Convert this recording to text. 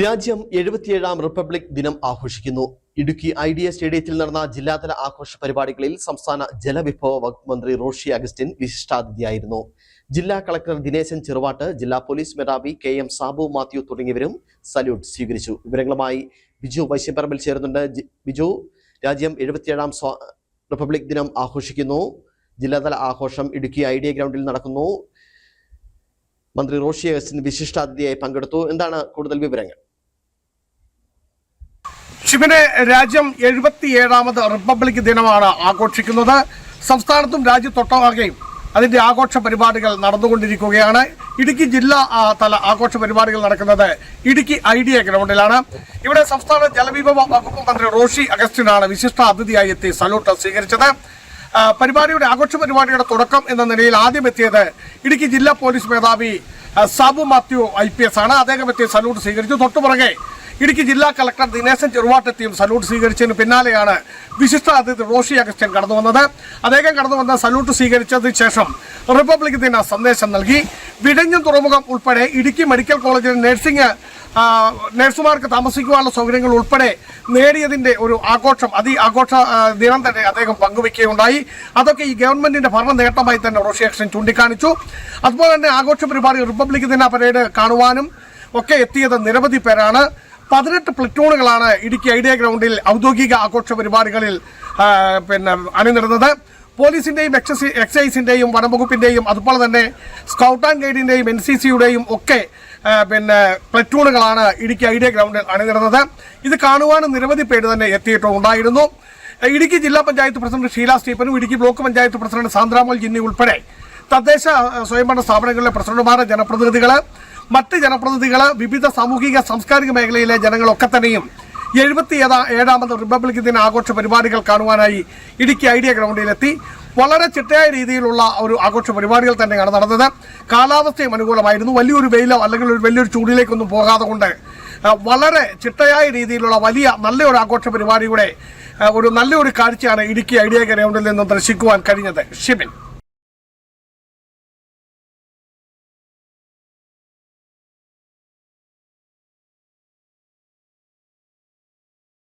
രാജ്യം എഴുപത്തിയേഴാം റിപ്പബ്ലിക് ദിനം ആഘോഷിക്കുന്നു. ഇടുക്കി ഐ ഡി എ സ്റ്റേഡിയത്തിൽ നടന്ന ജില്ലാതല ആഘോഷ പരിപാടികളിൽ സംസ്ഥാന ജലവിഭവ വകുപ്പ് മന്ത്രി റോഷി അഗസ്റ്റിൻ വിശിഷ്ടാതിഥിയായിരുന്നു. ജില്ലാ കളക്ടർ ദിനേശൻ ചെറുവാട്ട് ജില്ലാ പോലീസ് മേധാവി കെ എം സാബു മാത്യു തുടങ്ങിയവരും സല്യൂട്ട് സ്വീകരിച്ചു. വിവരങ്ങളുമായി ബിജു വൈശ്യപ്പറമ്പിൽ ചേരുന്നുണ്ട്. ബിജു രാജ്യം എഴുപത്തിയേഴാം റിപ്പബ്ലിക് ദിനം ആഘോഷിക്കുന്നു. ജില്ലാതല ആഘോഷം ഇടുക്കി ഐ ഡി എ ഗ്രൗണ്ടിൽ നടക്കുന്നു. മന്ത്രി റോഷി അഗസ്റ്റിൻ വിശിഷ്ടാതിഥിയായി പങ്കെടുത്തു. എന്താണ് കൂടുതൽ വിവരങ്ങൾ? ശിവന് രാജ്യം എഴുപത്തിയേഴാമത് റിപ്പബ്ലിക് ദിനമാണ് ആഘോഷിക്കുന്നത്. സംസ്ഥാനത്തും രാജ്യത്തൊട്ടാകെയും അതിന്റെ ആഘോഷ പരിപാടികൾ നടന്നുകൊണ്ടിരിക്കുകയാണ്. ഇടുക്കി ജില്ലാ തല ആഘോഷ പരിപാടികൾ നടക്കുന്നത് ഇടുക്കി ഐ ഡി എ ഗ്രൗണ്ടിലാണ്. ഇവിടെ സംസ്ഥാന ജലവിഭവ വകുപ്പ് മന്ത്രി റോഷി അഗസ്റ്റിനാണ് വിശിഷ്ട അതിഥിയായി എത്തി. സല്യൂട്ട് സ്വീകരിച്ചത്. പരിപാടിയുടെ ആഘോഷ പരിപാടിയുടെ തുടക്കം എന്ന നിലയിൽ ആദ്യം എത്തിയത് ഇടുക്കി ജില്ലാ പോലീസ് മേധാവി Sabu Mathew I P S ആണ്. അദ്ദേഹം എത്തിയ സല്യൂട്ട് സ്വീകരിച്ചു. തൊട്ടുപുറകെ ഇടുക്കി ജില്ലാ കളക്ടർ ദിനേശൻ ചെറുവാട്ടെത്തിയും സല്യൂട്ട് സ്വീകരിച്ചതിന് പിന്നാലെയാണ് വിശിഷ്ട അതിഥി റോഷി അഗസ്റ്റ്യൻ കടന്നു വന്നത്. അദ്ദേഹം കടന്നു വന്ന സല്യൂട്ട് സ്വീകരിച്ചതിന് ശേഷം റിപ്പബ്ലിക് ദിന സന്ദേശം നൽകി. വിടഞ്ഞു തുറമുഖം ഉൾപ്പെടെ ഇടുക്കി മെഡിക്കൽ കോളേജിൽ നഴ്സിംഗ് നഴ്സുമാർക്ക് താമസിക്കുവാനുള്ള സൗകര്യങ്ങൾ ഉൾപ്പെടെ നേടിയതിന്റെ ഒരു ആഘോഷം അതി ആഘോഷ ദിനം തന്നെ അദ്ദേഹം പങ്കുവെക്കുകയുണ്ടായി. അതൊക്കെ ഈ ഗവൺമെന്റിന്റെ ഭരണ നേട്ടമായി തന്നെ റോഷി അക്ഷൻ ചൂണ്ടിക്കാണിച്ചു. അതുപോലെ തന്നെ ആഘോഷ പരിപാടി റിപ്പബ്ലിക് ദിന പരേഡ് കാണുവാനും ഒക്കെ എത്തിയത് നിരവധി പേരാണ്. പതിനെട്ട് പ്ലറ്റൂണുകളാണ് ഇടുക്കി ഐഡിയ ഗ്രൗണ്ടിൽ ഔദ്യോഗിക ആഘോഷ പരിപാടികളിൽ പിന്നെ അണിനിരുന്നത്. പോലീസിന്റെയും എക്സൈസ് എക്സൈസിന്റെയും വനംവകുപ്പിന്റെയും അതുപോലെ തന്നെ സ്കൗട്ട് ആൻഡ് ഗൈഡിന്റെയും എൻ സി സിയുടെയും ഒക്കെ പിന്നെ പ്ലറ്റൂണുകളാണ് ഇടുക്കി ഐഡിയ ഗ്രൗണ്ടിൽ അണിനിരുന്നത്. ഇത് കാണുവാനും നിരവധി പേര് തന്നെ എത്തിയിട്ടുണ്ടായിരുന്നു ഇടുക്കി ജില്ലാ പഞ്ചായത്ത് പ്രസിഡന്റ് ഷീല സ്റ്റീഫനും ഇടുക്കി ബ്ലോക്ക് പഞ്ചായത്ത് പ്രസിഡന്റ് സാന്ദ്രാമോൾ ജിന്നി ഉൾപ്പെടെ തദ്ദേശ സ്വയംഭരണ സ്ഥാപനങ്ങളിലെ പ്രസിഡന്റുമാർ ജനപ്രതിനിധികൾ മറ്റ് ജനപ്രതിനിധികൾ വിവിധ സാമൂഹിക സാംസ്കാരിക മേഖലയിലെ ജനങ്ങളൊക്കെ തന്നെയും എഴുപത്തി ഏഴാമത് റിപ്പബ്ലിക് ദിന ആഘോഷ പരിപാടികൾ കാണുവാനായി ഇടുക്കി ഐഡിയ ഗ്രൗണ്ടിലെത്തി. വളരെ ചിട്ടയായ രീതിയിലുള്ള ഒരു ആഘോഷ പരിപാടികൾ തന്നെയാണ് നടന്നത്. കാലാവസ്ഥയും അനുകൂലമായിരുന്നു. വലിയൊരു വെയിലോ അല്ലെങ്കിൽ ഒരു വലിയൊരു ചൂടിലേക്കൊന്നും പോകാതെ കൊണ്ട് വളരെ ചിട്ടയായ രീതിയിലുള്ള വലിയ നല്ലൊരു ആഘോഷ പരിപാടിയുടെ ഒരു നല്ലൊരു കാഴ്ചയാണ് ഇടുക്കി ഐഡിയ ഗ്രൗണ്ടിൽ നിന്നും ദർശിക്കുവാൻ കഴിഞ്ഞത്. ഷിബിൻ.